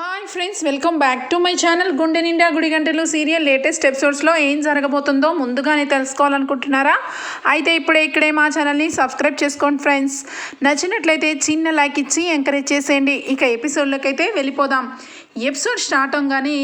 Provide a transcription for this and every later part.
Hi friends welcome back to my channel గుండె నిండా గుడి గంటలు సీరియల్ లేటెస్ట్ ఎపిసోడ్స్లో ఏం జరగబోతుందో ముందుగానే తెలుసుకోవాలనుకుంటున్నారా? అయితే ఇప్పుడే ఇక్కడే మా ఛానల్ని సబ్స్క్రైబ్ చేసుకోండి ఫ్రెండ్స్. నచ్చినట్లయితే చిన్న లైక్ ఇచ్చి ఎంకరేజ్ చేసేయండి. ఇక ఎపిసోడ్లోకి అయితే వెళ్ళిపోదాం. ఎపిసోడ్ స్టార్ట్ అవగానే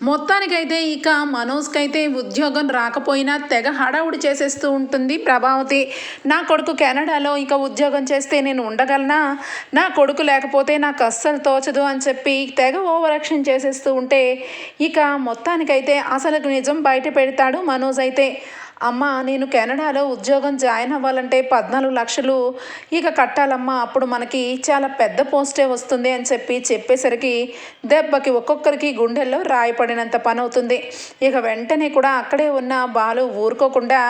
మొత్తానికైతే ఇక మనోజ్కి అయితే ఉద్యోగం రాకపోయినా తెగ హడావుడి చేసేస్తూ ఉంటుంది ప్రభావతి. నా కొడుకు కెనడాలో ఇక ఉద్యోగం చేస్తే నేను ఉండగలనా? నా కొడుకు లేకపోతే నాకు అస్సలు తోచదు అని చెప్పి తెగ ఓవరాక్షన్ చేసేస్తూ ఉంటే ఇక మొత్తానికైతే అసలు నిజం బయట పెడతాడు మనోజ్ అయితే. అమ్మ నేను కెనడాలో ఉద్యోగం జాయిన్ అవ్వాలంటే పద్నాలుగు లక్షలు ఇక కట్టాలమ్మా అప్పుడు మనకి చాలా పెద్ద పోస్టే వస్తుంది అని చెప్పి చెప్పేసరికి దెబ్బకి ఒక్కొక్కరికి గుండెల్లో రాయపడినంత పని అవుతుంది ఇక వెంటనే కూడా అక్కడే ఉన్న బాలు ఊరుకోకుండా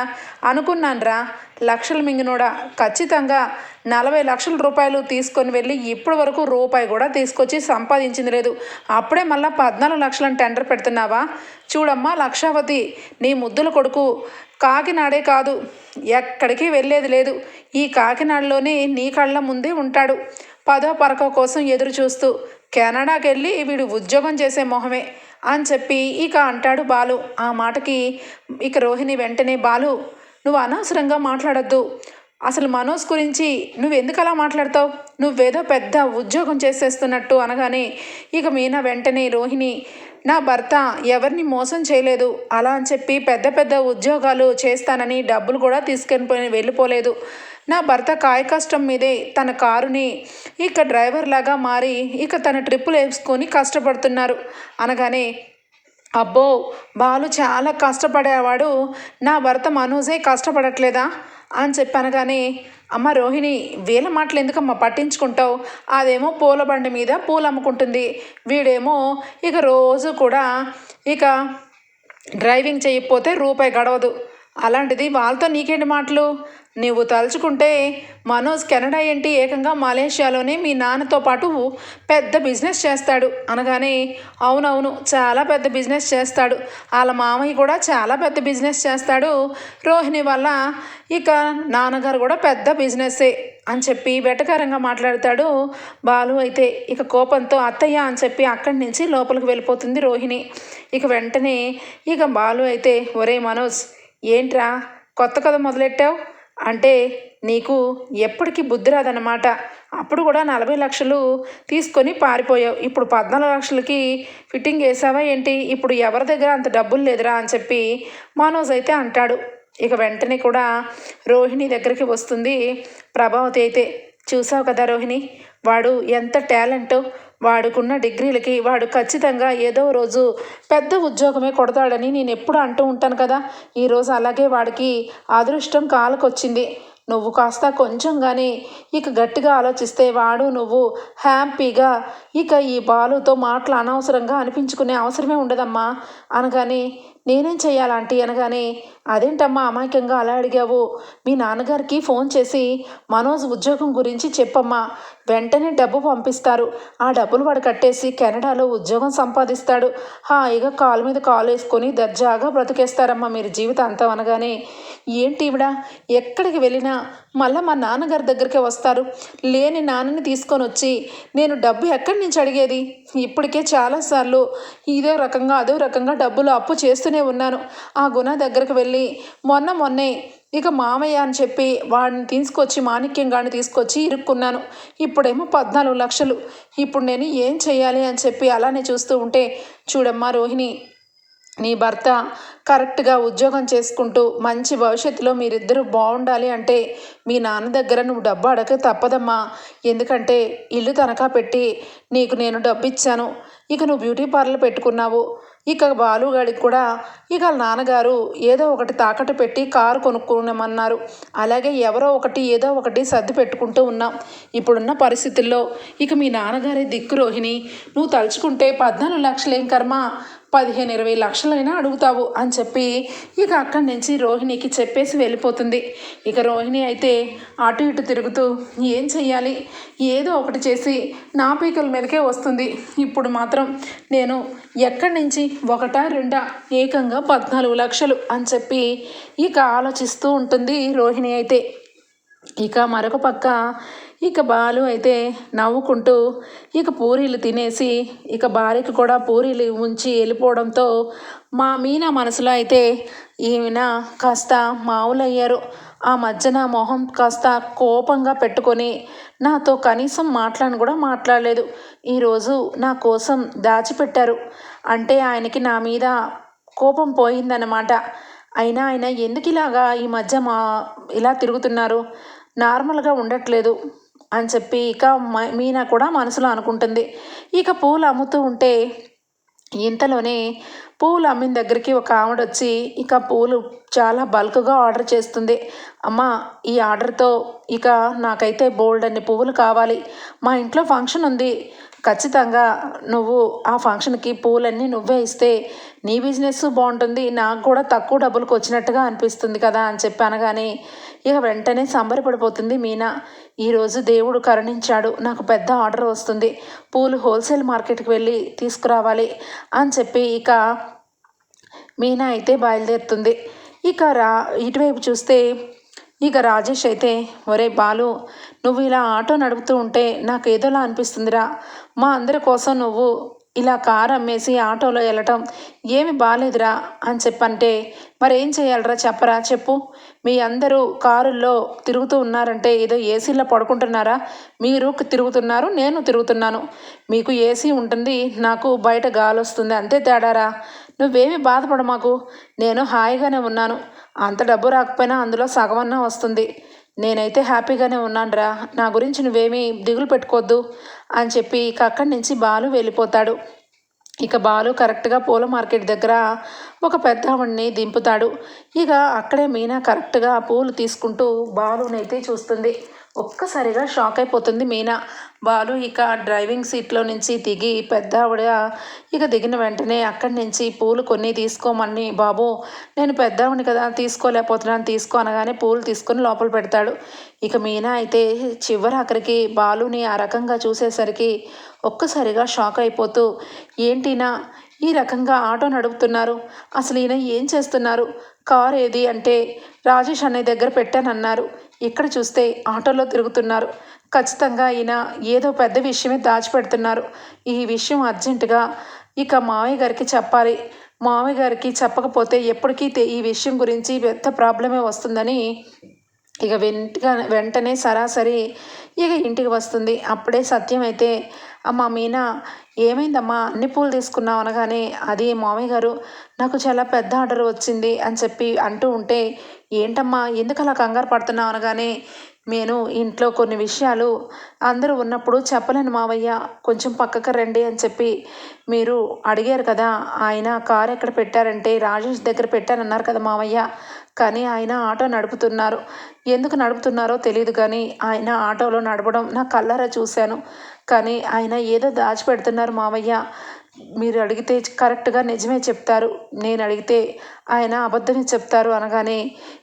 అనుకున్నానురా లక్షలు మింగినోడా. ఖచ్చితంగా నలభై లక్షల రూపాయలు తీసుకొని వెళ్ళి ఇప్పటి వరకు రూపాయి కూడా తీసుకొచ్చి సంపాదించింది లేదు. అప్పుడే మళ్ళీ పద్నాలుగు లక్షలను టెండర్ పెడుతున్నావా? చూడమ్మా లక్షావతి నీ ముద్దుల కొడుకు కాకినాడే కాదు. ఎక్కడికి వెళ్ళేది లేదు. ఈ కాకినాడలోనే నీ కళ్ళ ముందే ఉంటాడు. పదో పరకో కోసం ఎదురు చూస్తూ కెనడాకి వెళ్ళి వీడు ఉద్యోగం చేసే మొహమే అని చెప్పి ఇక అంటాడు బాలు. ఆ మాటకి ఇక రోహిణి వెంటనే బాలు నువ్వు అనవసరంగా మాట్లాడొద్దు. అసలు మనోజ్ గురించి నువ్వు ఎందుకు అలా మాట్లాడతావు నువ్వేదో పెద్ద ఉద్యోగం చేసేస్తున్నట్టు అనగానే ఇక మీనా వెంటనే రోహిణి నా భర్త ఎవరిని మోసం చేయలేదు. అలా అని చెప్పి పెద్ద పెద్ద ఉద్యోగాలు చేస్తానని డబ్బులు కూడా తీసుకెళ్ళిపోయి వెళ్ళిపోలేదు. నా భర్త కాయ కష్టం మీదే తన కారుని ఇక డ్రైవర్ లాగా మారి ఇక తన ట్రిప్పులు వేసుకొని కష్టపడుతున్నారు. అనగానే అబ్బో బాలు చాలా కష్టపడేవాడు. నా భర్త మనోజే కష్టపడట్లేదా? అని చెప్పనగానే అమ్మ రోహిణి వీళ్ళ మాటలు ఎందుకమ్మా పట్టించుకుంటావు? అదేమో పూల బండి మీద పూలు అమ్ముకుంటుంది. వీడేమో ఇక రోజు కూడా ఇక డ్రైవింగ్ చేయకపోతే రూపాయి గడవదు. అలాంటిది వాళ్ళతో నీకేంటి మాటలు? నువ్వు తలుచుకుంటే మనోజ్ కెనడా ఏంటి ఏకంగా మలేషియాలోనే మీ నాన్నతో పాటు పెద్ద బిజినెస్ చేస్తాడు. అనగానే అవునవును చాలా పెద్ద బిజినెస్ చేస్తాడు. వాళ్ళ మామయ్య కూడా చాలా పెద్ద బిజినెస్ చేస్తాడు. రోహిణి వల్ల ఇక నాన్నగారు కూడా పెద్ద బిజినెస్సే అని చెప్పి వెటకారంగా మాట్లాడతాడు. బాలు అయితే ఇక కోపంతో అత్తయ్య అని చెప్పి అక్కడి నుంచి లోపలికి వెళ్ళిపోతుంది రోహిణి. ఇక వెంటనే ఇక బాలు అయితే ఒరే మనోజ్ ఏంట్రా? కొత్త కథ మొదలెట్టావు? అంటే నీకు ఎప్పటికీ బుద్ధి రాదన్నమాట. అప్పుడు కూడా నలభై లక్షలు తీసుకొని పారిపోయావు. ఇప్పుడు పద్నాలుగు లక్షలకి ఫిట్టింగ్ వేసావా ఏంటి? ఇప్పుడు ఎవరి దగ్గర అంత డబ్బులు లేదురా అని చెప్పి మనోజ్ అయితే అంటాడు. ఇక వెంటనే కూడా రోహిణి దగ్గరికి వస్తుంది ప్రభావతి అయితే. చూసావు కదా రోహిణి? వాడు ఎంత టాలెంట్ వాడుకున్న డిగ్రీలకి వాడు ఖచ్చితంగా ఏదో రోజు పెద్ద ఉద్యోగమే కొడతాడని నేను ఎప్పుడు అంటూ ఉంటాను కదా. ఈరోజు అలాగే వాడికి అదృష్టం కాలకొచ్చింది. నువ్వు కాస్త కొంచెం కానీ ఇక గట్టిగా ఆలోచిస్తే వాడు నువ్వు హ్యాపీగా ఇక ఈ బాలుతో మాటలు అనవసరంగా అనిపించుకునే అవసరమే ఉండదమ్మా. అనగానే నేనేం చేయాలంటే అనగానే అదేంటమ్మా అమాయకంగా అలా అడిగావు? మీ నాన్నగారికి ఫోన్ చేసి మనోజ్ ఉద్యోగం గురించి చెప్పమ్మా. వెంటనే డబ్బు పంపిస్తారు. ఆ డబ్బులు వాడు కట్టేసి కెనడాలో ఉద్యోగం సంపాదిస్తాడు. హాయిగా కాలు మీద కాలు వేసుకొని దర్జాగా బ్రతికేస్తారమ్మా మీరు జీవితాంతం. అనగానే ఏంటి ఈవిడ ఎక్కడికి వెళ్ళినా మళ్ళీ మా నాన్నగారి దగ్గరికి వస్తారు. లేని నాన్నని తీసుకొని వచ్చి నేను డబ్బు ఎక్కడి నుంచి అడిగేది? ఇప్పటికే చాలాసార్లు ఇదో రకంగా అదో రకంగా డబ్బులు అప్పు చేస్తూనే ఉన్నాను. ఆ గుణ దగ్గరికి వెళ్ళి మొన్న మొన్నే ఇక మామయ్య అని చెప్పి వాడిని తీసుకొచ్చి మాణిక్యం గాడిని తీసుకొచ్చి ఇరుక్కున్నాను. ఇప్పుడేమో పద్నాలుగు లక్షలు. ఇప్పుడు నేను ఏం చేయాలి అని చెప్పి అలానే చూస్తూ ఉంటే చూడమ్మా రోహిణి నీ భర్త కరెక్ట్గా ఉద్యోగం చేసుకుంటూ మంచి భవిష్యత్తులో మీరిద్దరూ బాగుండాలి అంటే మీ నాన్న దగ్గర నువ్వు డబ్బు అడగ తప్పదమ్మా. ఎందుకంటే ఇల్లు తనఖా పెట్టి నీకు నేను డబ్బు ఇచ్చాను ఇక నువ్వు బ్యూటీ పార్లర్ పెట్టుకున్నావు. ఇక బాలుగాడికి కూడా ఇక నాన్నగారు ఏదో ఒకటి తాకట్టు పెట్టి కారు కొనుక్కోనమన్నారు అలాగే ఎవరో ఒకటి ఏదో ఒకటి సర్ది పెట్టుకుంటూ ఉన్నాం. ఇప్పుడున్న పరిస్థితుల్లో ఇక మీ నాన్నగారి దిక్కు రోహిణి. నువ్వు తలుచుకుంటే పద్నాలుగు లక్షలేం కర్మ? పదిహేను ఇరవై లక్షలైనా అడుగుతావు అని చెప్పి ఇక అక్కడి నుంచి రోహిణికి చెప్పేసి వెళ్ళిపోతుంది. ఇక రోహిణి అయితే అటు ఇటు తిరుగుతూ ఏం చెయ్యాలి? ఏదో ఒకటి చేసి నా పీకల మీదకే వస్తుంది. ఇప్పుడు మాత్రం నేను ఎక్కడి నుంచి ఒకటా రెండా ఏకంగా పద్నాలుగు లక్షలు అని చెప్పి ఇక ఆలోచిస్తూ ఉంటుంది రోహిణి అయితే. ఇక మరొక పక్క ఇక బాలు అయితే నవ్వుకుంటూ ఇక పూరీలు తినేసి ఇక భార్యకి కూడా పూరీలు ఉంచి వెళ్ళిపోవడంతో మా మీనా మనసులో అయితే ఈమెన కాస్త మావులయ్యారు. ఆ మధ్యన మొహం కాస్త కోపంగా పెట్టుకొని నాతో కనీసం మాట్లాడని కూడా మాట్లాడలేదు. ఈరోజు నా కోసం దాచిపెట్టారు. అంటే ఆయనకి నా మీద కోపం పోయిందన్నమాట. అయినా ఆయన ఎందుకు ఇలాగా ఈ మధ్య మా ఇలా తిరుగుతున్నారు? నార్మల్గా ఉండట్లేదు. అని చెప్పి ఇక మ- మీనా కూడా మనసులో అనుకుంటుంది. ఇక పూలు అమ్ముతూ ఉంటే ఇంతలోనే పూలు అమ్మిన దగ్గరికి ఒక ఆవిడ వచ్చి ఇక పూలు చాలా బల్క్గా ఆర్డర్ చేస్తుంది. అమ్మ ఈ ఆర్డర్తో ఇక నాకైతే బోల్డ్ అన్ని పువ్వులు కావాలి. మా ఇంట్లో ఫంక్షన్ ఉంది. ఖచ్చితంగా నువ్వు ఆ ఫంక్షన్కి పూలన్నీ నువ్వే ఇస్తే నీ బిజినెస్ బాగుంటుంది. నాకు కూడా తక్కువ డబ్బులకు వచ్చినట్టుగా అనిపిస్తుంది కదా అని చెప్పి అనగానే ఇక వెంటనే సంబరపడిపోతుంది మీనా. ఈరోజు దేవుడు కరుణించాడు. నాకు పెద్ద ఆర్డర్ వస్తుంది. పూలు హోల్సేల్ మార్కెట్కి వెళ్ళి తీసుకురావాలి అని చెప్పి ఇక మీనా అయితే బయలుదేరుతుంది. ఇక రా ఇటువైపు చూస్తే ఇక రాజేష్ అయితే ఒరే బాలు నువ్వు ఇలా ఆటో నడుపుతూ ఉంటే నాకు ఏదోలా అనిపిస్తుందిరా. మా అందరి కోసం నువ్వు ఇలా కారు అమ్మేసి ఆటోలో వెళ్ళటం ఏమి బాగాలేదురా అని చెప్పంటే మరేం చేయాలరా చెప్పరా చెప్పు. మీ అందరూ కారుల్లో తిరుగుతూ ఉన్నారంటే ఏదో ఏసీలో పడుకుంటున్నారా? మీరు తిరుగుతున్నారు నేను తిరుగుతున్నాను. మీకు ఏసీ ఉంటుంది నాకు బయట గాలి వస్తుంది అంతే తేడారా? నువ్వేమి బాధపడ మాకు నేను హాయిగానే ఉన్నాను. అంత డబ్బు రాకపోయినా అందులో సగమన్నా వస్తుంది. నేనైతే హ్యాపీగానే ఉన్నానురా. నా గురించి నువ్వేమీ దిగులు పెట్టుకోవద్దు అని చెప్పి ఇక అక్కడి నుంచి బాలు వెళ్ళిపోతాడు. ఇక బాలు కరెక్ట్గా పూల మార్కెట్ దగ్గర ఒక పెద్దవాడిని దింపుతాడు. ఇక అక్కడే మీనా కరెక్ట్గా పూలు తీసుకుంటూ బాలునైతే చూస్తుంది. ఒక్కసారిగా షాక్ అయిపోతుంది మీనా. బాలు ఇక డ్రైవింగ్ సీట్లో నుంచి దిగి పెద్ద ఆవిడ ఇక దిగిన వెంటనే అక్కడి నుంచి పూలు కొన్ని తీసుకోమని బాబు నేను పెద్దవాడిని కదా తీసుకోలేకపోతున్నాను తీసుకో అనగానే పూలు తీసుకొని లోపల పెడతాడు. ఇక మీనా అయితే చివరి అక్కడికి బాలుని ఆ రకంగా చూసేసరికి ఒక్కసారిగా షాక్ అయిపోతూ ఏంటినా ఈ రకంగా ఆటో నడుపుతున్నారు అసలు ఈయన ఏం చేస్తున్నారు? కార్ ఏది? అంటే రాజేష్ అనే దగ్గర పెట్టానన్నారు. ఇక్కడ చూస్తే ఆటోలో తిరుగుతున్నారు. ఖచ్చితంగా ఈయన ఏదో పెద్ద విషయమే దాచిపెడుతున్నారు. ఈ విషయం అర్జెంటుగా ఇక మావయ్య గారికి చెప్పాలి. మామయ్య గారికి చెప్పకపోతే ఎప్పటికీ ఈ విషయం గురించి పెద్ద ప్రాబ్లమే వస్తుందని ఇక వెంట వెంటనే సరాసరి ఇక ఇంటికి వస్తుంది. అప్పుడే సత్యం అయితే అమ్మ మీనా ఏమైందమ్మా? అన్ని పూలు తీసుకున్నావు అనగానే అది మామయ్య గారు నాకు చాలా పెద్ద ఆర్డర్ వచ్చింది అని చెప్పి అంటూ ఉంటే ఏంటమ్మా? ఎందుకు అలా కంగారు పడుతున్నావు? అనగానే నేను ఇంట్లో కొన్ని విషయాలు అందరూ ఉన్నప్పుడు చెప్పలేను మావయ్య. కొంచెం పక్కకు రండి అని చెప్పి మీరు అడిగారు కదా. ఆయన కారు ఎక్కడ పెట్టారంటే రాజేష్ దగ్గర పెట్టానన్నారు కదా మావయ్య. కానీ ఆయన ఆటో నడుపుతున్నారు. ఎందుకు నడుపుతున్నారో తెలియదు కానీ ఆయన ఆటోలో నడపడం నా కళ్ళారా చూశాను. కానీ ఆయన ఏదో దాచిపెడుతున్నారు మావయ్య. మీరు అడిగితే కరెక్ట్గా నిజమే చెప్తారు. నేను అడిగితే ఆయన అబద్ధమే చెప్తారు అనగానే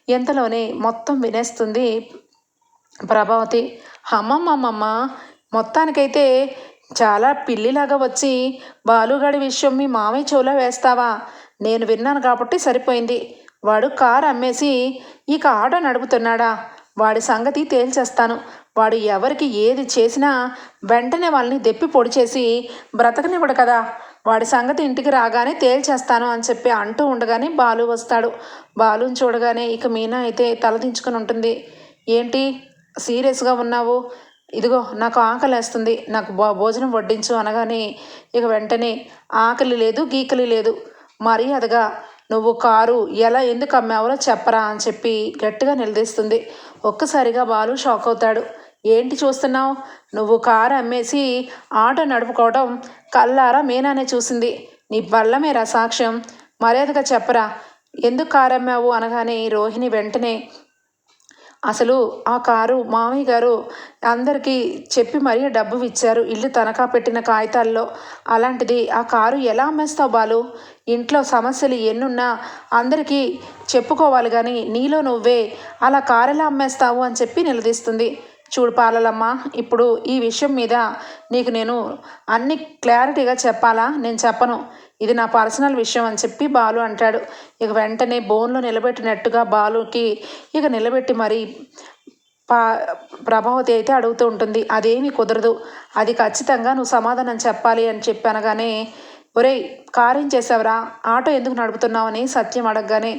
ఎంతలోనే మొత్తం వినేస్తుంది ప్రభావతి. అమ్మమ్మమ్మమ్మ! మొత్తానికైతే చాలా పిల్లిలాగా వచ్చి బాలుగాడి విషయం మీ మామయ్య చెవులో వేస్తావా? నేను విన్నాను కాబట్టి సరిపోయింది. వాడు కారు అమ్మేసి ఇక ఆటో నడుపుతున్నాడా? వాడి సంగతి తేల్చేస్తాను. వాడు ఎవరికి ఏది చేసినా వెంటనే వాళ్ళని దెప్పి పొడి చేసి బ్రతకనివ్వడు కదా. వాడి సంగతి ఇంటికి రాగానే తేల్చేస్తాను అని చెప్పి అంటూ ఉండగానే బాలు వస్తాడు. బాలుని చూడగానే ఇక మీనా అయితే తలదించుకొని ఉంటుంది. ఏంటి? సీరియస్గా ఉన్నావు? ఇదిగో నాకు ఆకలి వేస్తుంది నాకు భో భోజనం వడ్డించు అనగానే ఇక వెంటనే ఆకలి లేదు గీకలి లేదు. మర్యాదగా నువ్వు కారు ఎలా ఎందుకు అమ్మావో చెప్పరా అని చెప్పి గట్టిగా నిలదీస్తుంది. ఒక్కసారిగా బాలు షాక్ అవుతాడు. ఏంటి చూస్తున్నావు? నువ్వు కారు అమ్మేసి ఆటో నడుపుకోవడం కల్లారా మీనానే చూసింది. నీ బల్లమేరా సాక్ష్యం మర్యాదగా చెప్పరా. ఎందుకు కారు అమ్మావు? అనగానే రోహిణి వెంటనే అసలు ఆ కారు మామయ్య గారు అందరికీ చెప్పి మరీ డబ్బు ఇచ్చారు ఇల్లు తనఖా పెట్టిన కాగితాల్లో అలాంటిది ఆ కారు ఎలా అమ్మేస్తావు బాలు? ఇంట్లో సమస్యలు ఎన్నున్నా అందరికీ చెప్పుకోవాలి కానీ నీలో నువ్వే. అలా కారు ఎలా అమ్మేస్తావు అని చెప్పి నిలదీస్తుంది. చూడు పాలలమ్మ ఇప్పుడు ఈ విషయం మీద నీకు నేను అన్ని క్లారిటీగా చెప్పాలా? నేను చెప్పను. ఇది నా పర్సనల్ విషయం అని చెప్పి బాలు అంటాడు. ఇక వెంటనే బోన్లో నిలబెట్టినట్టుగా బాలుకి ఇక నిలబెట్టి మరి పా ప్రభావతి అయితే అడుగుతూ ఉంటుంది. అదేమీ కుదరదు. అది ఖచ్చితంగా నువ్వు సమాధానం చెప్పాలి అని చెప్పి అనగానే ఒరేయ్ కారు చేసావురా. ఆటో ఎందుకు నడుపుతున్నావని సత్యం అడగగానే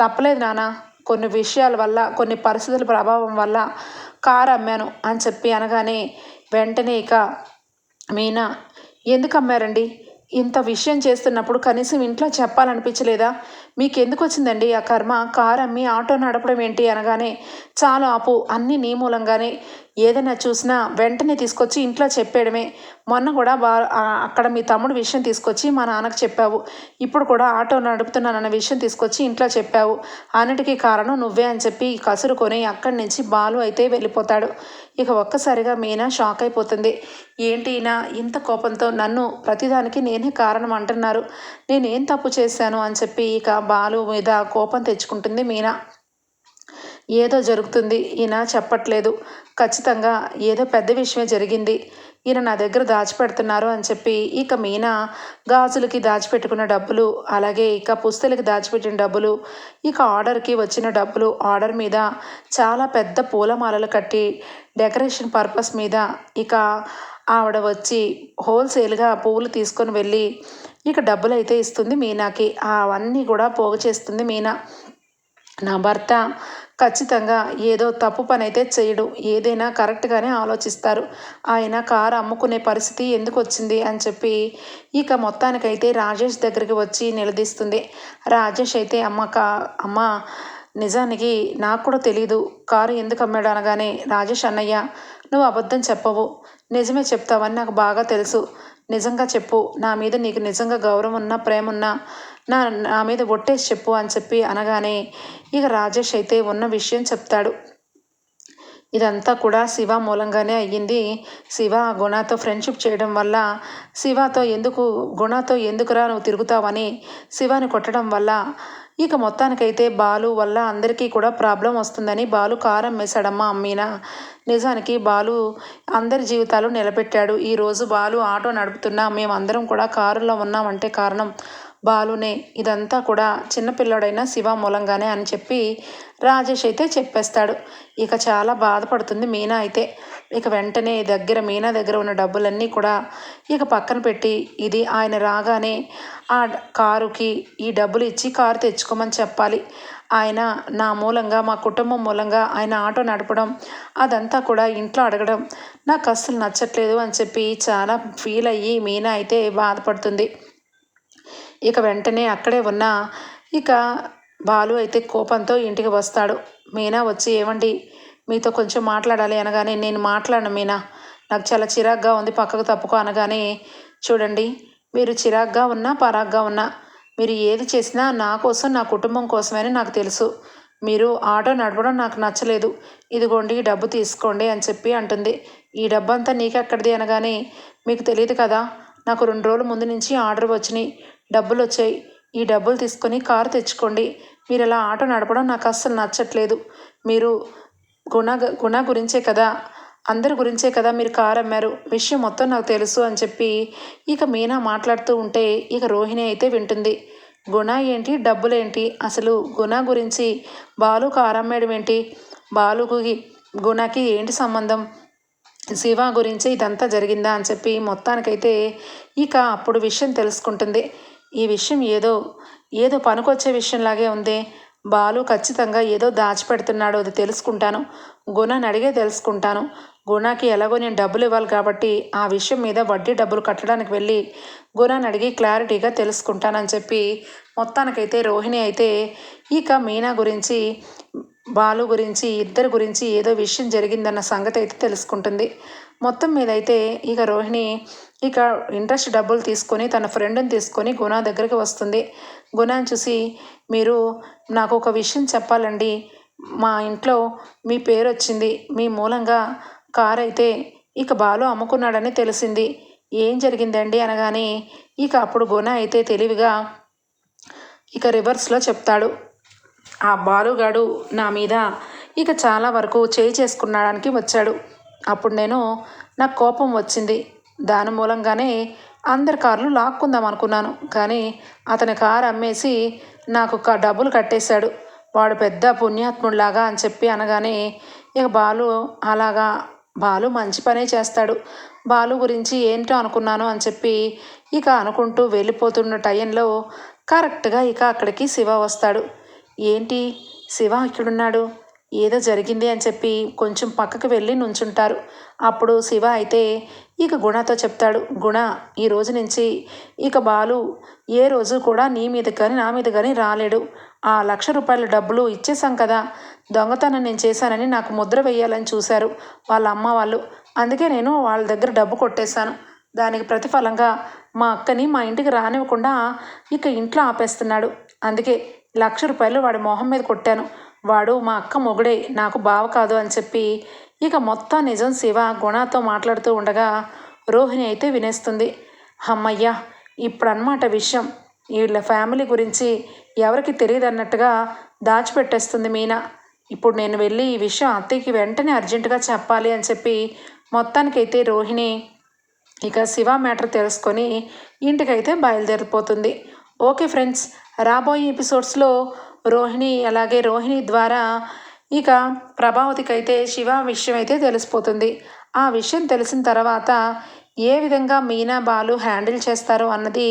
తప్పలేదు నాన్న. కొన్ని విషయాల వల్ల కొన్ని పరిస్థితుల ప్రభావం వల్ల కారు అమ్మాను అని చెప్పి అనగానే వెంటనే ఇక మీనా ఎందుకు అమ్మారండి? ఇంత విషయం చేస్తున్నప్పుడు కనీసం ఇంట్లో చెప్పాలనిపించలేదా? మీకు ఎందుకు వచ్చిందండి ఆ కర్మ? కారు అమ్మి ఆటో నడపడం ఏంటి? అనగానే చాలు ఆపు అన్నీ నీ మూలంగానే. ఏదైనా చూసినా వెంటనే తీసుకొచ్చి ఇంట్లో చెప్పేయడమే. మొన్న కూడా బా అక్కడ మీ తమ్ముడు విషయం తీసుకొచ్చి మా నాన్నకు చెప్పావు. ఇప్పుడు కూడా ఆటో నడుపుతున్నానన్న విషయం తీసుకొచ్చి ఇంట్లో చెప్పావు. అన్నిటికీ కారణం నువ్వే అని చెప్పి కసురుకొని అక్కడి నుంచి బాలు అయితే వెళ్ళిపోతాడు. ఇక ఒక్కసారిగా మీనా షాక్ అయిపోతుంది. ఏంటి నా ఇంత కోపంతో నన్ను ప్రతిదానికి నేనే కారణం అంటున్నారు. నేనేం తప్పు చేశాను అని చెప్పి ఇక బాలు మీద కోపం తెచ్చుకుంటుంది మీనా. ఏదో జరుగుతుంది. ఈయన చెప్పట్లేదు. ఖచ్చితంగా ఏదో పెద్ద విషయమే జరిగింది. ఈయన నా దగ్గర దాచిపెడుతున్నారు అని చెప్పి ఇక మీనా గాజులకి దాచిపెట్టుకున్న డబ్బులు అలాగే ఇక పుస్తలకి దాచిపెట్టిన డబ్బులు ఇక ఆర్డర్కి వచ్చిన డబ్బులు ఆర్డర్ మీద చాలా పెద్ద పూలమాలలు కట్టి డెకరేషన్ పర్పస్ మీద ఇక ఆవిడ వచ్చి హోల్సేల్గా పువ్వులు తీసుకొని వెళ్ళి ఇక డబ్బులు అయితే ఇస్తుంది మీనాకి. అవన్నీ కూడా పోగు చేస్తుంది మీనా. నా భర్త ఖచ్చితంగా ఏదో తప్పు పని అయితే చేయడు ఏదైనా కరెక్ట్గానే ఆలోచిస్తారు. ఆయన కారు అమ్ముకునే పరిస్థితి ఎందుకు వచ్చింది అని చెప్పి ఇక మొత్తానికైతే రాజేష్ దగ్గరికి వచ్చి నిలదీస్తుంది. రాజేష్ అయితే అమ్మ కా అమ్మ నిజానికి నాకు కూడా తెలీదు. కారు ఎందుకు అమ్మాడు అనగానే రాజేష్ అన్నయ్య నువ్వు అబద్ధం చెప్పవు. నిజమే చెప్తావని నాకు బాగా తెలుసు. నిజంగా చెప్పు. నా మీద నీకు నిజంగా గౌరవం ఉన్నా ప్రేమ ఉన్నా నా నా మీద ఒట్టేసి చెప్పు అని చెప్పి అనగానే ఇక రాజేష్ అయితే ఉన్న విషయం చెప్తాడు. ఇదంతా కూడా శివ మూలంగానే అయ్యింది. శివ గుణతో ఫ్రెండ్షిప్ చేయడం వల్ల శివతో ఎందుకు గుణతో ఎందుకురా నువ్వు తిరుగుతావని శివాని కొట్టడం వల్ల ఇక మొత్తానికైతే బాలు వల్ల అందరికీ కూడా ప్రాబ్లం వస్తుందని బాలు కారం వేశాడమ్మా అమ్మీనా. నిజానికి బాలు అందరి జీవితాలు నిలబెట్టాడు. ఈరోజు బాలు ఆటో నడుపుతున్నా మేమందరం కూడా కారులో ఉన్నామంటే కారణం బాలునే ఇదంతా కూడా చిన్నపిల్లడైన శివ మూలంగానే అని చెప్పి రాజేష్ అయితే చెప్పేస్తాడు. ఇక చాలా బాధపడుతుంది మీనా అయితే. ఇక వెంటనే దగ్గర మీనా దగ్గర ఉన్న డబ్బులన్నీ కూడా ఇక పక్కన పెట్టి ఇది ఆయన రాగానే ఆ కారుకి ఈ డబ్బులు ఇచ్చి కారు తెచ్చుకోమని చెప్పాలి. ఆయన నా మూలంగా మా కుటుంబం మూలంగా ఆయన ఆటో నడపడం అదంతా కూడా ఇంట్లో అడగడం నాకు అస్సలు నచ్చట్లేదు అని చెప్పి చాలా ఫీల్ అయ్యి మీనా అయితే బాధపడుతుంది. ఇక వెంటనే అక్కడే ఉన్న. ఇక బాలు అయితే కోపంతో ఇంటికి వస్తాడు. మీనా వచ్చి ఏమండి మీతో కొంచెం మాట్లాడాలి అనగానే నేను మాట్లాడను మీనా. నాకు చాలా చిరాగ్గా ఉంది పక్కకు తప్పుకో అనగానే చూడండి మీరు చిరాగ్గా ఉన్నా పరాగ్గా ఉన్నా మీరు ఏది చేసినా నా కోసం నా కుటుంబం కోసమని నాకు తెలుసు. మీరు ఆటో నడపడం నాకు నచ్చలేదు. ఇదిగోండి ఈ డబ్బు తీసుకోండి అని చెప్పి అంటుంది. ఈ డబ్బంతా నీకెక్కడిది అనగానే మీకు తెలియదు కదా నాకు రెండు రోజుల ముందు నుంచి ఆర్డర్ వచ్చినాయి. డబ్బులు వచ్చాయి ఈ డబ్బులు తీసుకొని కారు తెచ్చుకోండి. మీరు ఇలా ఆటో నడపడం నాకు అస్సలు నచ్చట్లేదు. మీరు గుణ గుణ గురించే కదా. అందరి గురించే కదా మీరు కారు అమ్మారు విషయం మొత్తం నాకు తెలుసు అని చెప్పి ఇక మీనా మాట్లాడుతూ ఉంటే ఇక రోహిణి అయితే వింటుంది. గుణ ఏంటి? డబ్బులేంటి అసలు గుణ గురించి బాలు కారు ఏంటి? బాలుకి గుణకి ఏంటి సంబంధం? శివ గురించి ఇదంతా జరిగిందా అని చెప్పి మొత్తానికైతే ఇక అప్పుడు విషయం తెలుసుకుంటుంది. ఈ విషయం ఏదో ఏదో పనికొచ్చే విషయంలాగే ఉంది. బాలు ఖచ్చితంగా ఏదో దాచిపెడుతున్నాడు అది తెలుసుకుంటాను. గుణని అడిగే తెలుసుకుంటాను. గుణాకి ఎలాగో నేను డబ్బులు ఇవ్వాలి కాబట్టి ఆ విషయం మీద వడ్డీ డబ్బులు కట్టడానికి వెళ్ళి గుణాన్ని అడిగి క్లారిటీగా తెలుసుకుంటానని చెప్పి మొత్తానికైతే రోహిణి అయితే ఇక మీనా గురించి బాలు గురించి ఇద్దరి గురించి ఏదో విషయం జరిగిందన్న సంగతి అయితే తెలుసుకుంటుంది. మొత్తం మీద అయితే ఇక రోహిణి ఇక ఇంట్రెస్ట్ డబ్బులు తీసుకొని తన ఫ్రెండ్ని తీసుకొని గుణ దగ్గరికి వస్తుంది. గుణాన్ని చూసి మీరు నాకు ఒక విషయం చెప్పాలండి. మా ఇంట్లో మీ పేరు వచ్చింది. మీ మూలంగా కారు అయితే ఇక బాలు అమ్ముకున్నాడని తెలిసింది. ఏం జరిగిందండి? అనగానే ఇక అప్పుడు గుణ అయితే తెలివిగా ఇక రివర్స్లో చెప్తాడు. ఆ బాలుగాడు నా మీద ఇక చాలా వరకు చేయి చేసుకున్నాడానికి వచ్చాడు. అప్పుడు నేను నాకు కోపం వచ్చింది. దాని మూలంగానే అందరి కార్లు లాక్కుందాం అనుకున్నాను. కానీ అతని కారు అమ్మేసి నాకు ఒక డబ్బులు కట్టేశాడు. వాడు పెద్ద పుణ్యాత్ముడిలాగా అని చెప్పి అనగానే ఇక బాలు అలాగా బాలు మంచి పనే చేస్తాడు. బాలు గురించి ఏంటో అనుకున్నాను అని చెప్పి ఇక అనుకుంటూ వెళ్ళిపోతున్న టైంలో కరెక్ట్గా ఇక అక్కడికి శివ వస్తాడు. ఏంటి? శివ ఇక్కడున్నాడు. ఏదో జరిగింది అని చెప్పి కొంచెం పక్కకు వెళ్ళి నుంచుంటారు. అప్పుడు శివ అయితే ఇక గుణతో చెప్తాడు గుణ ఈ రోజు నుంచి ఇక బాలు ఏ రోజు కూడా నీ మీద కానీ నా మీద కానీ రాలేడు. ఆ లక్ష రూపాయల డబ్బులు ఇచ్చేసాం కదా దొంగతనం నేను చేశానని నాకు ముద్ర వేయాలని చూశారు వాళ్ళ అమ్మ వాళ్ళు. అందుకే నేను వాళ్ళ దగ్గర డబ్బు కొట్టేశాను. దానికి ప్రతిఫలంగా మా అక్కని మా ఇంటికి రానివ్వకుండా ఇక ఇంట్లో ఆపేస్తున్నాడు. అందుకే లక్ష రూపాయలు వాడి మొహం మీద కొట్టాను. వాడు మా అక్క మొగుడే నాకు బావ కాదు అని చెప్పి ఇక మొత్తం నిజం శివ గుణాతో మాట్లాడుతూ ఉండగా రోహిణి అయితే వినేస్తుంది. అమ్మయ్యా ఇప్పుడు అన్నమాట విషయం. వీళ్ళ ఫ్యామిలీ గురించి ఎవరికి తెలియదు అన్నట్టుగా దాచిపెట్టేస్తుంది మీనా. ఇప్పుడు నేను వెళ్ళి ఈ విషయం అత్తయ్యకి వెంటనే అర్జెంటుగా చెప్పాలి అని చెప్పి మొత్తానికైతే రోహిణి ఇక శివ మ్యాటర్ తెలుసుకొని ఇంటికైతే బయలుదేరిపోతుంది. ఓకే ఫ్రెండ్స్ రాబోయే ఎపిసోడ్స్లో రోహిణి అలాగే రోహిణి ద్వారా ఇక ప్రభావతికి అయితే శివ విషయం అయితే తెలిసిపోతుంది. ఆ విషయం తెలిసిన తర్వాత ఏ విధంగా మీనా బాలు హ్యాండిల్ చేస్తారు అన్నది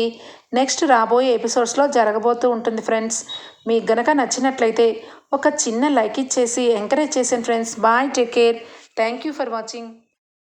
నెక్స్ట్ రాబోయే ఎపిసోడ్స్లో జరగబోతూ ఉంటుంది ఫ్రెండ్స్. మీకు గనక నచ్చినట్లయితే ఒక చిన్న లైక్ ఇచ్చేసి ఎంకరేజ్ చేసాను friends. Bye take care. Thank you for watching.